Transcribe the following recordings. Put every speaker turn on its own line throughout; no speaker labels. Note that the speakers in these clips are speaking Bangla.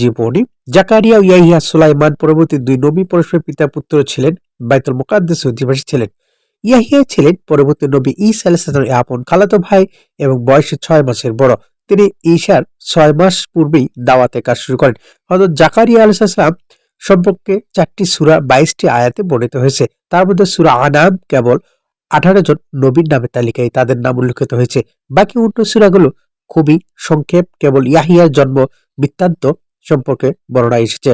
জীবনী জাকারিয়া ইয়াহিয়া সুলাইমান পরবর্তী দুই নবী পরস্পর পিতা পুত্র ছিলেন, বাইতুল মুকাদ্দাস অধিবাসী ছিলেন। ইয়াহিয়া ছিলেন পরবর্তী নবী ঈসা আলাইহিসসালামের আপন খালাতো ভাই এবং বয়সে ছয় মাসের বড়। তিনি ঈশার ছয় মাস পূর্বেই দাওয়াতে কাজ শুরু করেন। হযরত জাকারিয়া আলাইহিসসালাম সম্পর্কে চারটি সূরা বাইশটি আয়াতে বর্ণিত হয়েছে। তার মধ্যে সূরা আনাম কেবল আঠারো জন নবীর নামের তালিকায় তাদের নাম উল্লেখিত হয়েছে। বাকি অন্য সূরাগুলো খুবই সংক্ষেপ, কেবল ইয়াহিয়ার জন্ম বৃত্তান্ত সম্পর্কে বর্ণনা এসেছে।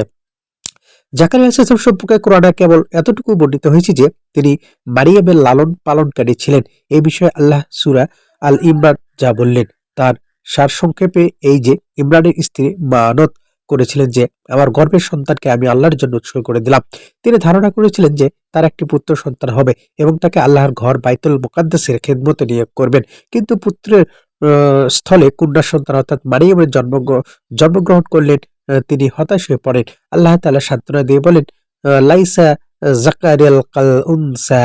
জাকারিয়া আলাইহিস সম্পর্কে কোরআনে কেবল এতটুকু বর্ণিত হয়েছে যে, তিনি মারিয়ামের লালন পালনকারী ছিলেন। এই বিষয়ে আল্লাহ সূরা আল ইমরান যা বললেন, তার সারসংক্ষেপে এই যে, ইমরানের স্ত্রী মানত করেছিলেন যে, আমার গর্ভের সন্তানকে আমি আল্লাহর জন্য উৎসর্গ করে দিলাম। তিনি ধারণা করেছিলেন যে, তার একটি পুত্র সন্তান হবে এবং তাকে আল্লাহর ঘর বাইতুল মোকাদ্দাসের খেদমতে নিয়োগ করবেন। কিন্তু পুত্রের স্থলে কন্যা সন্তান অর্থাৎ মারিয়ামের জন্ম জন্মগ্রহণ করলেন তিনি হতাশ হয়ে পড়েন। আল্লাহ তালা সান্ত্বনা দিয়ে বলেন লাইসা জাকারিয়াল কাল উনসা।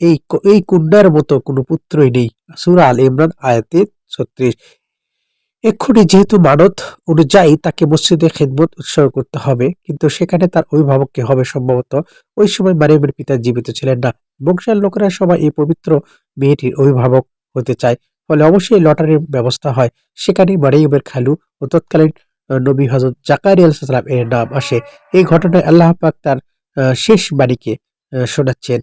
এই এই কন্যার মতো কোনো পুত্রই নেই। সূরা আল ইমরান, আয়াতে ছত্রিশ। এক্ষুনি যেহেতু মানত অনুযায়ী তাকে মসজিদে খেদমত উৎসর্গ করতে হবে, কিন্তু সেখানে তার অভিভাবককে হবে সম্ভবত ওই সময় মারিয়ামের পিতা জীবিত ছিলেন না। বংশের লোকেরা সবাই এই পবিত্র মেয়েটির অভিভাবক হতে চায়। ফলে অবশ্যই লটারির ব্যবস্থা হয়। সেখানে মারিয়ামের খালু ও তৎকালীন নবী হজরত জাকারিয়া আলাইহিসসালাম এর নাম আসে। এই ঘটনায় আল্লাহ পাক তার শেষ আহ, শোনাচ্ছেন।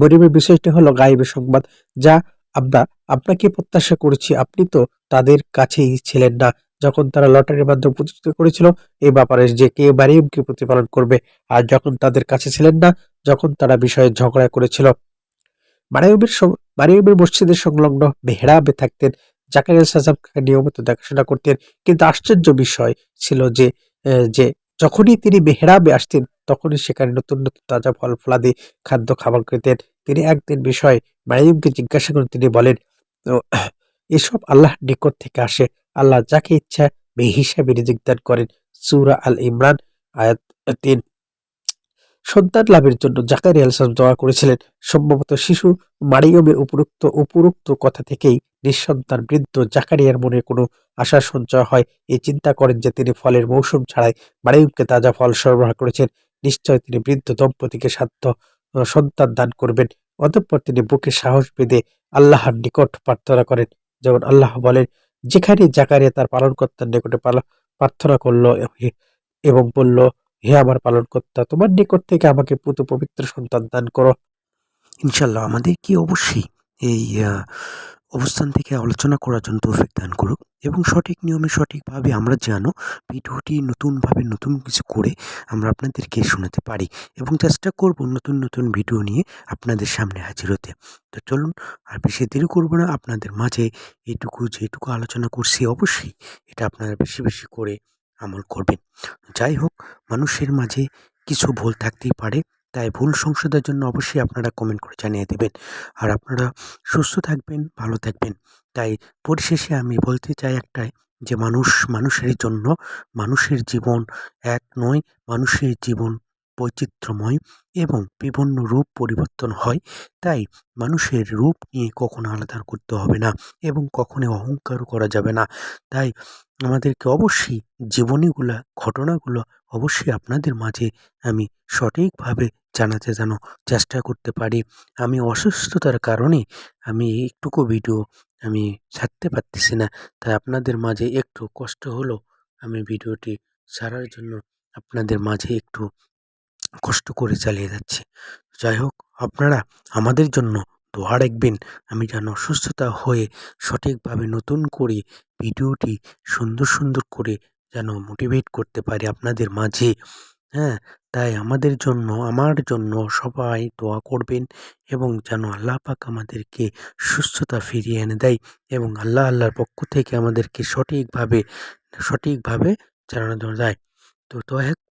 মরিয়মের বিষয়টি হলো গায়েবের সংবাদ যা আমরা আপনাকে প্রত্যাশা করেছি আপনি তো তাদের কাছেই ছিলেন না। যখন তারা লটারির মাধ্যমে প্রতিষ্ঠিত করেছিল এই ব্যাপারে যে কে মারিয়মকে প্রতিপালন করবে আর যখন তাদের কাছে ছিলেন না যখন তারা বিষয়ে ঝগড়া করেছিল। মারিয়মের মারিয়মের মসজিদের সংলগ্ন মেহরাবে থাকতেন জাকারিয়া সাজাবকে নিয়মিত দেখাশোনা করতেন। কিন্তু আশ্চর্য বিষয় ছিল যে যে যখনই তিনি মেহরাবে আসতেন তখনই সেখানে নতুন নতুন তাজা ফল ফলাদি খাদ্য খাবার খেতেন তিনি একদিন বিষয় মারিয়মকে জিজ্ঞাসা করেন তিনি বলেন "ও, এসব আল্লাহর নিকট থেকে আসে। আল্লাহ যাকে ইচ্ছা বে হিসাবে রিজিক দান করেন। সুরা আল ইমরান আয়াত তিন। সন্তান লাভের জন্য জাকারিয়া আলাইহিসসালাম দোয়া করেছিলেন। সম্ভবত শিশু মারিয়মের উপরোক্ত উপরোক্ত কথা থেকেই নিঃসন্তান বৃদ্ধ জাকারিয়ার মনে কোনো আশা সঞ্চয় হয়। এই চিন্তা করেন যে তিনি ফলের মৌসুম ছাড়াই মারিয়মকে তাজা ফল সরবরাহ করেছেন। নিশ্চয় তিনি বৃদ্ধ দম্পতিকে সাধ্য সন্তান দান করবেন। অতঃপর তিনি বুকে সাহস বেঁধে আল্লাহর নিকট প্রার্থনা করেন। যেমন আল্লাহ বলেন, যেখানে জাকারিয়া তার পালনকর্তার নিকটে প্রার্থনা করল, এবং বলল হে আমার পালনকর্তা তোমার নিকট থেকে আমাকে পুত পবিত্র সন্তান দান করো।
ইনশাল্লাহ আমাদের কি অবশ্যই এই অবস্থান থেকে আলোচনা করার জন্য তৌফিক দান করুক এবং সঠিক নিয়মে সঠিকভাবে আমরা যেন ভিডিওটি নতুনভাবে নতুন কিছু করে আমরা আপনাদেরকে শোনাতে পারি এবং চেষ্টা করব নতুন নতুন ভিডিও নিয়ে আপনাদের সামনে হাজির হতে। তো চলুন, আর বেশি দেরি করব না, আপনাদের মাঝে এইটুকু যেটুকু আলোচনা করছি অবশ্যই এটা আপনারা বেশি বেশি করে আমল করবেন যাই হোক মানুষের মাঝে কিছু ভুল থাকতেই পারে, তাই ভুল সংশোধনের জন্য অবশ্যই আপনারা কমেন্ট করে জানিয়ে দেবেন। আর আপনারা সুস্থ থাকবেন, ভালো থাকবেন। তাই পরিশেষে আমি বলতে চাই একটাই, যে মানুষ, মানুষের জন্য মানুষের জীবন এক নয়, মানুষের জীবন বৈচিত্র্যময় এবং বিভিন্ন রূপ পরিবর্তন হয়, তাই মানুষের রূপ নিয়ে কখনো আলাদা করতে হবে না এবং কখনো অহংকারও করা যাবে না। তাই আমাদেরকে অবশ্যই জীবনীগুলা, ঘটনাগুলো অবশ্যই আপনাদের মাঝে আমি সঠিকভাবে জানাতে যেন চেষ্টা করতে পারি। আমি অসুস্থতার কারণে আমি একটুকু ভিডিও আমি ছাড়তে পারতেছি না, তাই আপনাদের মাঝে একটু কষ্ট হলো। আমি ভিডিওটি ছাড়ার জন্য আপনাদের মাঝে একটু কষ্ট করে চালিয়ে যাচ্ছি। যাই হোক, আপনারা আমাদের জন্য দোয়া রাখবেন। আমি যেন অসুস্থতা হয়ে সঠিকভাবে নতুন করে ভিডিওটি সুন্দর সুন্দর করে যেন মোটিভেট করতে পারি আপনাদের মাঝে। হ্যাঁ তাই আমাদের জন্য, আমার জন্য সবাই দোয়া করবেন এবং যেন আল্লাহ পাক আমাদেরকে সুস্থতা ফিরিয়ে এনে দেয় এবং আল্লাহ আল্লাহর পক্ষ থেকে আমাদেরকে সঠিকভাবে সঠিকভাবে চালানো যায় তো দয়া